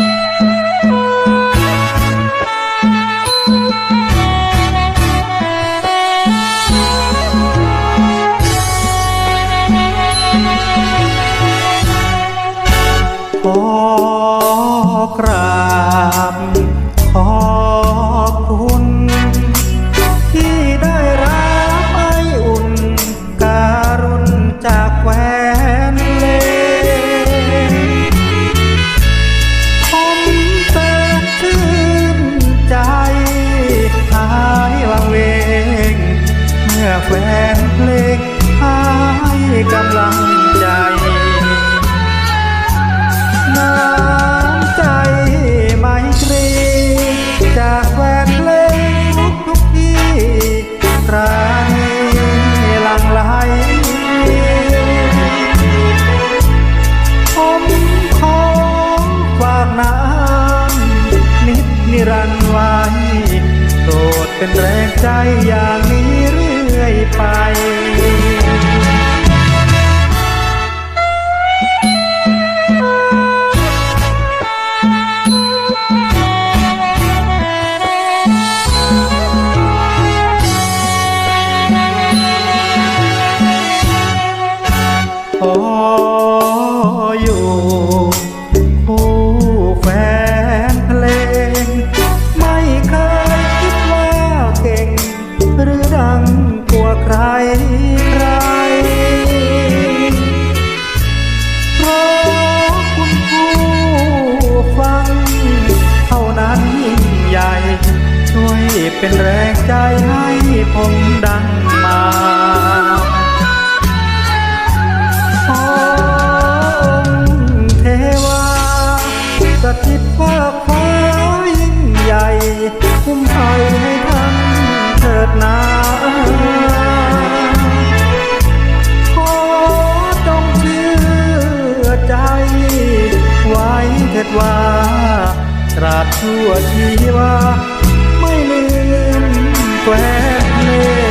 ข ผมขอฝากน้ำนิดนิรันดร์ไว้โปรดเป็นแรงใจอย่างนี้เรื่อยไป เป็นแรงใจให้ผมดังมาเทวาสถิตฟ้ากฟ้ายิ่งใหญ่ คุ้มภัยให้ท่านเถิดนาขอจงเชื่อใจ ไว้เถิดว่าตราบชั่วชีวา ลืมแควนเพล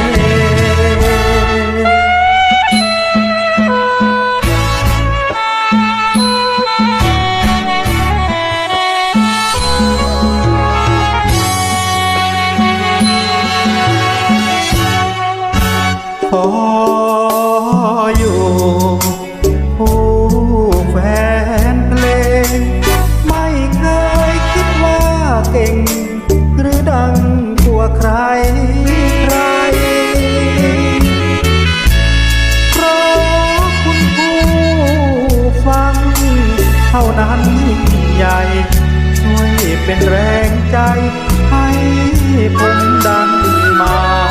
ใหญ่ช่วยเป็นแรงใจให้ผมดังมา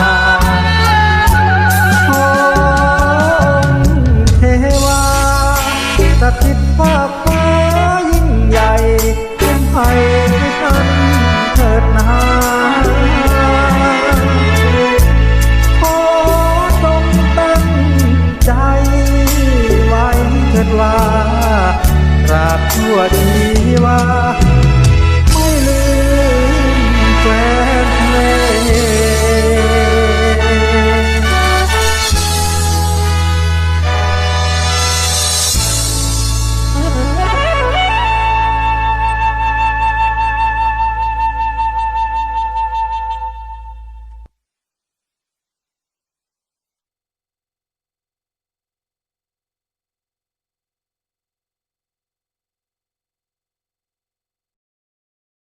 ราบทั่วชีวา